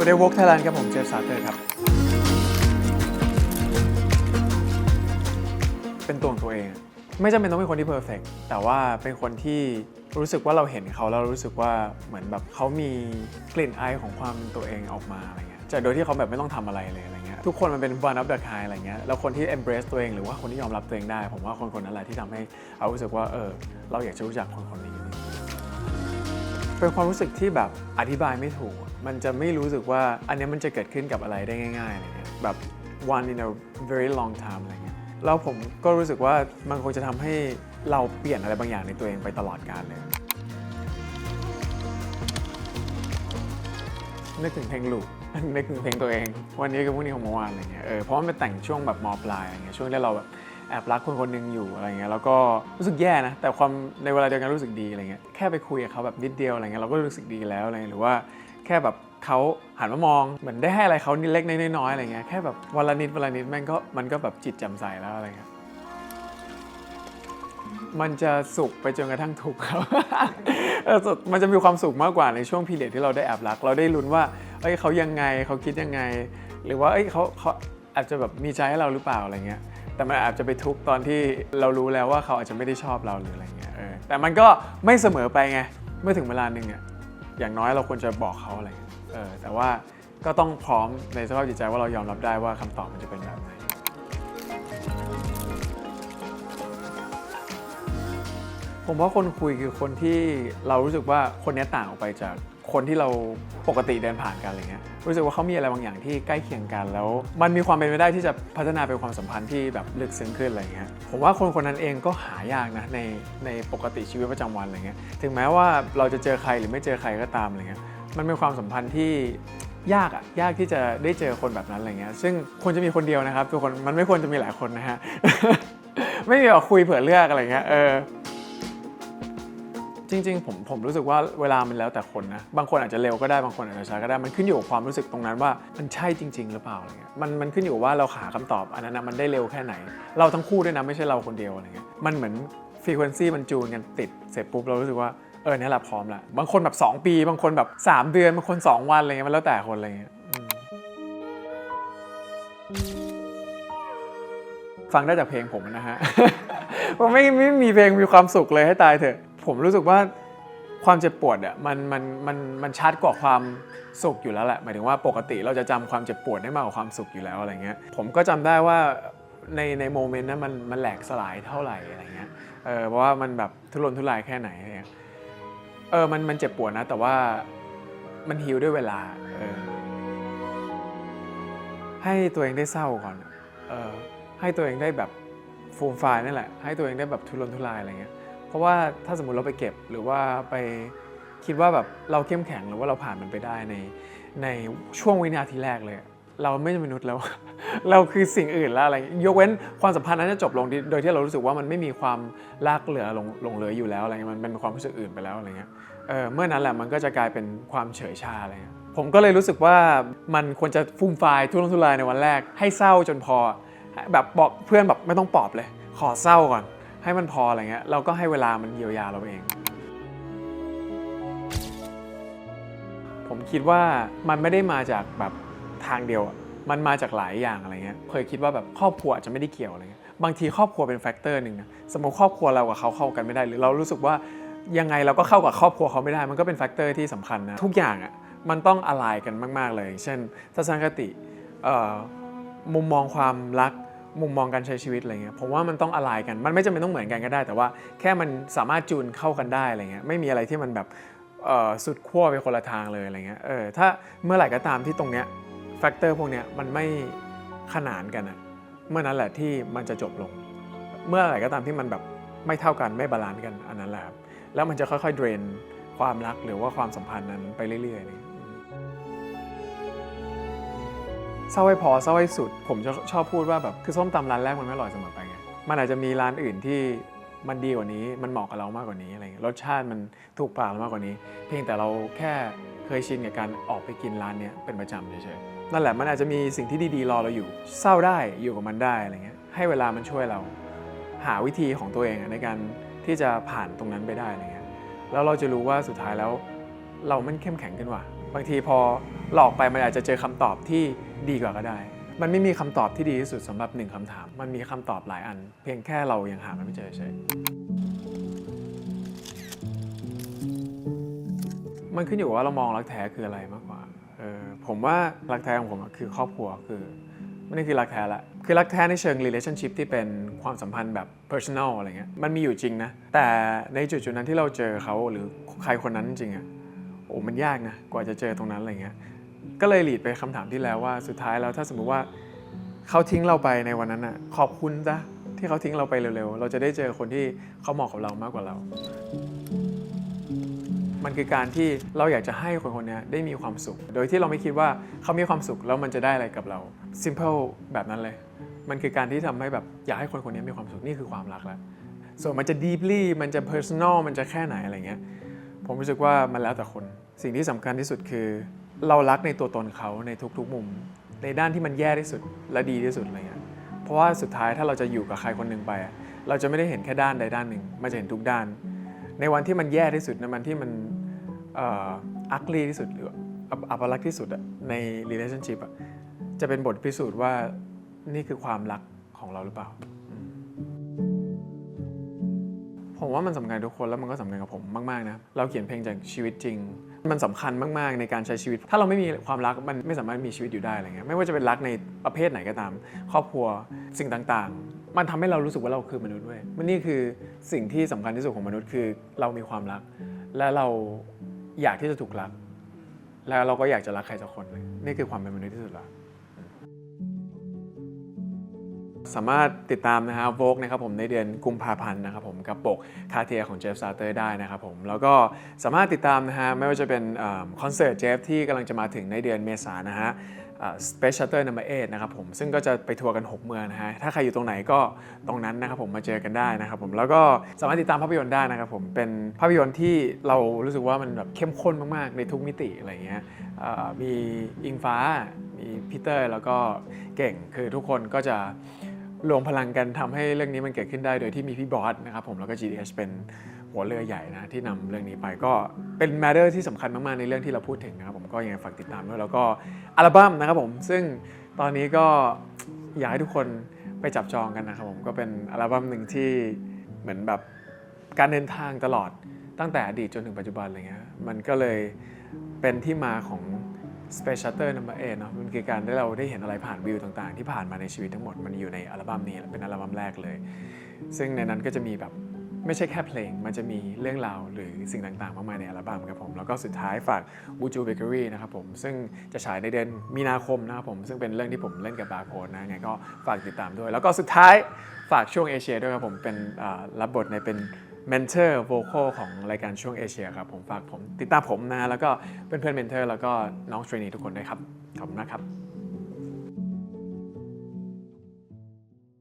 วัสดีวอล์กไทยแลนด์ครับผมเจฟซาเตอร์ครับ เป็นตัวของตัวเอง ไม่จำเป็นต้องเป็นคนที่เพอร์เฟกแต่ว่าเป็นคนที่รู้สึกว่าเราเห็นเขาแล้วรู้สึกว่าเหมือนแบบเขามีกลิ่นอายของความเป็นตัวเองออกมาอะไรเงี้ยจากโดยที่เขาแบบไม่ต้องทำอะไรเลยอะไรเงี้ยทุกคนมันเป็น one of the kind อะไรเงี้ยแล้วคนที่ embrace ตัวเองหรือว่าคนที่ยอมรับตัวเองได้ ผมว่าคนคนนั้นแหละที่ทำให้เรารู้สึกว่าเออเราอยากจะรู้จักคนคนนี้เป็นความรู้สึกที่แบบอธิบายไม่ถูกมันจะไม่รู้สึกว่าอันนี้มันจะเกิดขึ้นกับอะไรได้ง่ายๆอะไรเงี้ยแบบ one in a very long time อะไรเงี้ยแล้วผมก็รู้สึกว่ามันคงจะทำให้เราเปลี่ยนอะไรบางอย่างในตัวเองไปตลอดกาลเลย นึกถึงเพลงลูก นึกถึงเพลงตัวเอง วันนี้กับพรุ่งนี้ของเมื่อวานอะไรเงี้ยเออเพราะมันเป็นแต่งช่วงแบบมปลายอะไรเงี้ยช่วงที่เราแบบแอบรักคนคนหนึ่งอยู่อะไรเงี้ยแล้วก็รู้สึกแย่นะ แต่ความในเวลาเดียวกันรู้สึกดีอะไรเงี้ยแค่ไปคุยกับเขาแบบนิดเดียวอะไรเงี้ยเราก็รู้สึกดีแล้วอะไรเงี้ยหรือว่า แค่แบบเขาหันมามองเหมือนได้ให้อะไรเขานิดเล็กน้อยๆอะไรเงี้ยแค่แบบวันละนิดวันละนิดแม่งก็มันก็แบบจิตแจ่มใสแล้วอะไรเงี้ยมันจะสุขไปจนกระทั่งทุกข์ครับสดมันจะมีความสุขมากกว่าในช่วงพีเรียดที่เราได้แอบรัก เราได้ลุ้นว่า เอ้ยเขายังไงเขาคิดยังไง หรือว่า เอ้ยเขาเขาอาจจะแบบมีใจให้เราหรือเปล่าอะไรเงี้ย แต่มันอาจจะไปทุกข์ตอนที่เรารู้แล้วว่าเขาอาจจะไม่ได้ชอบเราหรืออะไรเงี้ย เออ แต่มันก็ไม่เสมอไปไง เมื่อถึงเวลาหนึ่งอะ อย่างน้อยเราควรจะบอกเขาอะไรเออแต่ว่าก็ต้องพร้อมในสภาพจิตใจว่าเรายอมรับได้ว่าคำตอบมันจะเป็นแบบไหนผมว่าคนคุยคือคนที่เรารู้สึกว่าคนนี้ต่างออกไปจาก คนที่เราปกติเดินผ่านกันอะไรเงี้ยรู้สึกว่าเขามีอะไรบางอย่างที่ใกล้เคียงกันแล้ว มันมีความเป็นไปได้ที่จะพัฒนาเป็นความสัมพันธ์ที่แบบลึกซึ้งขึ้นอะไรเงี้ยผมว่าคนคนนั้นเองก็หายากนะในในปกติชีวิตประจำวันอะไรเงี้ยถึงแม้ว่าเราจะเจอใครหรือไม่เจอใครก็ตามอะไรเงี้ยมันเป็นความสัมพันธ์ที่ยากอะยากที่จะได้เจอคนแบบนั้นอะไรเงี้ยซึ่งควรจะมีคนเดียวนะครับทุกคนมันไม่ควรจะมีหลายคนนะฮะไม่มีแบบคุยเผื่อเลือกอะไรเงี้ยเออ จริง ๆ ผมผมรู้สึกว่าเวลามันแล้วแต่คนนะ บางคนอาจจะเร็วก็ได้บางคนอาจจะช้าก็ได้มันขึ้นอยู่กับความรู้สึกตรงนั้นว่ามันใช่จริง ๆ หรือเปล่าอะไรเงี้ยมันมันขึ้นอยู่กับว่าเราหาคำตอบอันนั้นนะมันได้เร็วแค่ไหน เราทั้งคู่ด้วยนะไม่ใช่เราคนเดียวอะไรเงี้ยมันเหมือนฟรีเควนซีมันจูนกันติดเสร็จปุ๊บเรารู้สึกว่าเออเนี่ยแหละพร้อมละบางคนแบบ 2 ปี บางคนแบบ 3 เดือน บางคน 2 วันอะไรเงี้ยมันแล้วแต่คนอะไรเงี้ยฟังได้จากเพลงผมนะฮะผมไม่ไม่มีเพลงมีความสุขเลยให้ตายเถอะ ผมรู้สึกว่าความเจ็บปวดอะมันมันมันมันชัดกว่าความสุขอยู่แล้วแหละหมายถึงว่าปกติเราจะจำความเจ็บปวดได้มากกว่าความสุขอยู่แล้วอะไรเงี้ยผมก็จำได้ว่าในในโมเมนต์นั้นมันมันแหลกสลายเท่าไหร่อะไรเงี้ยเออเพราะว่ามันแบบทุรนทุรายแค่ไหนอะไรเงี้ยเออมันมันเจ็บปวดนะ แต่ว่ามันฮิลด้วยเวลาเออให้ตัวเองได้เศร้าก่อนเออให้ตัวเองได้แบบฟูมไฟล์นั่นแหละ ให้ตัวเองได้แบบทุรนทุรายอะไรเงี้ย เพราะว่าถ้าสมมติเราไปเก็บหรือว่าไปคิดว่าแบบเราเข้มแข็งหรือว่าเราผ่านมันไปได้ในในช่วงวินาทีแรกเลย เราไม่ใช่มนุษย์แล้ว เราคือสิ่งอื่นแล้วอะไรยกเว้นความสัมพันธ์นั้นจะจบลงโดยที่เรารู้สึกว่ามันไม่มีความลากเหลือลงลงเหลืออยู่แล้วอะไรเงี้ยมันเป็นความรู้สึกอื่นไปแล้วอะไรเงี้ยเออเมื่อนั้นแหละมันก็จะกลายเป็นความเฉยชาอะไรเงี้ยผมก็เลยรู้สึกว่ามันควรจะฟูมฟล์ทุรนทุรายในวันแรก ให้เศร้าจนพอ แบบบอกเพื่อนแบบไม่ต้องปอบเลย ขอเศร้าก่อน ให้มันพออะไรเงี้ยเราก็ให้เวลามันเยียวยาเราเอง ผมคิดว่ามันไม่ได้มาจากแบบทางเดียว มันมาจากหลายอย่างอะไรเงี้ยเคยคิดว่าแบบครอบครัวอาจจะไม่ได้เกี่ยวอะไรเงี้ยบางทีครอบครัวเป็นแฟกเตอร์หนึ่งนะสมมติครอบครัวเรากับเขาเข้ากันไม่ได้ หรือเรารู้สึกว่ายังไงเราก็เข้ากับครอบครัวเขาไม่ได้ มันก็เป็นแฟกเตอร์ที่สำคัญนะทุกอย่างอะมันต้องอะไรกันมาก ๆ เลย เช่นทัศนคติมุมมองความรัก มุมมองการใช้ชีวิตอะไรเงี้ยผมว่ามันต้องอะไรกัน มันไม่จำเป็นต้องเหมือนกันก็ได้ แต่ว่าแค่มันสามารถจูนเข้ากันได้อะไรเงี้ยไม่มีอะไรที่มันแบบสุดขั้วไปคนละทางเลยอะไรเงี้ยเออถ้าเมื่อไหร่ก็ตามที่ตรงเนี้ยแฟกเตอร์พวกเนี้ยมันไม่ขนานกันอะเมื่อนั้นแหละที่มันจะจบลง เมื่อไหร่ก็ตามที่มันแบบไม่เท่ากันไม่บาลานซ์กันอันนั้นแหละครับแล้วมันจะค่อยๆเดรนความรักหรือว่าความสัมพันธ์นั้นไปเรื่อยๆ เศร้าให้พอเศร้าให้สุด ผมจะชอบพูดว่าแบบคือส้มตำร้านแรกมันไม่อร่อยเสมอไปไงมันอาจจะมีร้านอื่นที่มันดีกว่านี้มันเหมาะกับเรามากกว่านี้อะไรเงี้ยรสชาติมันถูกปากเรามากกว่านี้ เพียงแต่เราแค่เคยชินกับการออกไปกินร้านเนี้ยเป็นประจำเฉยๆนั่นแหละมันอาจจะมีสิ่งที่ดีๆรอเราอยู่ เศร้าได้อยู่กับมันได้อะไรเงี้ยให้เวลามันช่วยเรา หาวิธีของตัวเองในการที่จะผ่านตรงนั้นไปได้อะไรเงี้ยแล้วเราจะรู้ว่าสุดท้ายแล้ว เรามันเข้มแข็งขึ้นว่ะ บางทีพอหลอกไปมันอาจจะเจอคำตอบที่ดีกว่าก็ได้ มันไม่มีคำตอบที่ดีที่สุดสำหรับหนึ่งคำถาม มันมีคำตอบหลายอัน เพียงแค่เรายังหามันไม่เจอเฉยมันขึ้นอยู่ว่าเรามองรักแท้คืออะไรมากกว่าเออผมว่ารักแท้ของผมคือครอบครัวคือมันนี่คือรักแท้ละ คือรักแท้ในเชิง relationship ที่เป็นความสัมพันธ์แบบ personal อะไรเงี้ย มันมีอยู่จริงนะ แต่ในจุดจุดๆนั้นที่เราเจอเขาหรือใครคนนั้นจริงอะ โอ้มันยากนะกว่าจะเจอตรงนั้นอะไรเงี้ยก็เลยหลีดไปคำถามที่แล้วว่าสุดท้ายแล้วถ้าสมมุติว่าเขาทิ้งเราไปในวันนั้นอะขอบคุณจ้ะที่เขาทิ้งเราไปเร็วๆ เราจะได้เจอคนที่เขาเหมาะกับเรามากกว่าเรา มันคือการที่เราอยากจะให้คนคนนี้ได้มีความสุข โดยที่เราไม่คิดว่าเขามีความสุขแล้วมันจะได้อะไรกับเรา simple แบบนั้นเลย มันคือการที่ทำให้แบบอยากให้คนคนนี้มีความสุขนี่คือความรักแล้ว ส่วนมันจะ deeply มันจะ personal มันจะแค่ไหนอะไรเงี้ย ผมรู้สึกว่ามันแล้วแต่คน สิ่งที่สำคัญที่สุดคือ เรารักในตัวตนเขาในทุกๆมุม ในด้านที่มันแย่ที่สุดและดีที่สุดอะไรเงี้ยเพราะว่าสุดท้ายถ้าเราจะอยู่กับใครคนหนึ่งไปอะเราจะไม่ได้เห็นแค่ด้านใดด้านหนึ่งมันจะเห็นทุกด้าน ในวันที่มันแย่ที่สุดในวันที่มันอ่อ ugly ที่สุดหรืออัปลักษณ์ที่สุดอะใน relationship อะจะเป็นบทพิสูจน์ว่านี่คือความรักของเราหรือเปล่า ผมว่ามันสำคัญทุกคนแล้วมันก็สำคัญกับผมมากๆนะเราเขียนเพลงจากชีวิตจริง มันสำคัญมากๆในการใช้ชีวิต ถ้าเราไม่มีความรักมันไม่สามารถมีชีวิตอยู่ได้อะไรเงี้ยไม่ว่าจะเป็นรักในประเภทไหนก็ตาม ครอบครัวสิ่งต่างๆ มันทำให้เรารู้สึกว่าเราคือมนุษย์ด้วยมันนี่คือสิ่งที่สำคัญที่สุดของมนุษย์คือเรามีความรัก และเราอยากที่จะถูกรัก แล้วเราก็อยากจะรักใครสักคนนี่คือความเป็นมนุษย์ที่สุดล้ว สามารถติดตามนะฮะโวกนะครับผมในเดือนกุมภาพันธ์นะครับผมกับปกคาเทียของเจฟซาเตอร์ได้นะครับผมแล้วก็สามารถติดตามนะฮะไม่ว่าจะเป็นคอนเสิร์ตเจฟที่กำลังจะมาถึงในเดือนเมษานะฮะ Space Shuttle Number 8นะครับผมซึ่งก็จะไปทัวร์กัน 6 เมืองนะฮะ ถ้าใครอยู่ตรงไหนก็ตรงนั้นนะครับผมมาเจอกันได้นะครับผมแล้วก็สามารถติดตามภาพยนตร์ได้นะครับผมเป็นภาพยนตร์ที่เรารู้สึกว่ามันแบบเข้มข้นมากๆ ในทุกมิติอะไรเงี้ยมีอิงฟ้า มีพีเตอร์แล้วก็เก่งคือทุกคนก็จะ รวมพลังกันทำให้เรื่องนี้มันเกิดขึ้นได้โดยที่มีพี่บอสนะครับผมแล้วก็ GDH เป็นหัวเรือใหญ่นะที่นำเรื่องนี้ไปก็เป็นแมเ e อร์ที่สำคัญมากๆในเรื่องที่เราพูดถึงนะครับผมก็ยังฝากติดตามด้วยแล้วก็อัลบั้มนะครับผมซึ่งตอนนี้ก็อยากให้ทุกคนไปจับจองกันนะครับผมก็เป็นอัลบั้มหนึ่งที่เหมือนแบบการเดินทางตลอดตั้งแต่อดีตจนถึงปัจจุบันอะไรเงี้ยมันก็เลยเป็นที่มาของ Space Shuttle Number 8เนาะมันคือการที่เราได้เห็นอะไรผ่านวิวต่างๆ ที่ผ่านมาในชีวิตทั้งหมดมันอยู่ในอัลบั้มนี้เป็นอัลบั้มแรกเลย ซึ่งในนั้นก็จะมีแบบไม่ใช่แค่เพลง มันจะมีเรื่องราวหรือสิ่งต่างๆ มากมายในอัลบั้มครับผม แล้วก็สุดท้ายฝากบูจูเบเกอรี่นะครับผม ซึ่งจะฉายในเดือนมีนาคมนะครับผม ซึ่งเป็นเรื่องที่ผมเล่นกับบาร์โค้ดนะไงก็ฝากติดตามด้วย แล้วก็สุดท้ายฝากช่วงเอเชียด้วยครับผม เป็นรับบทในเป็น เมนเทอร์โวคอลของรายการช่วงเอเชียครับ ผมฝากผมติดตามผมนะ แล้วก็เพื่อนๆเมนเทอร์แล้วก็น้องเทรนนีทุกคนด้วยครับ ขอบคุณมากครับ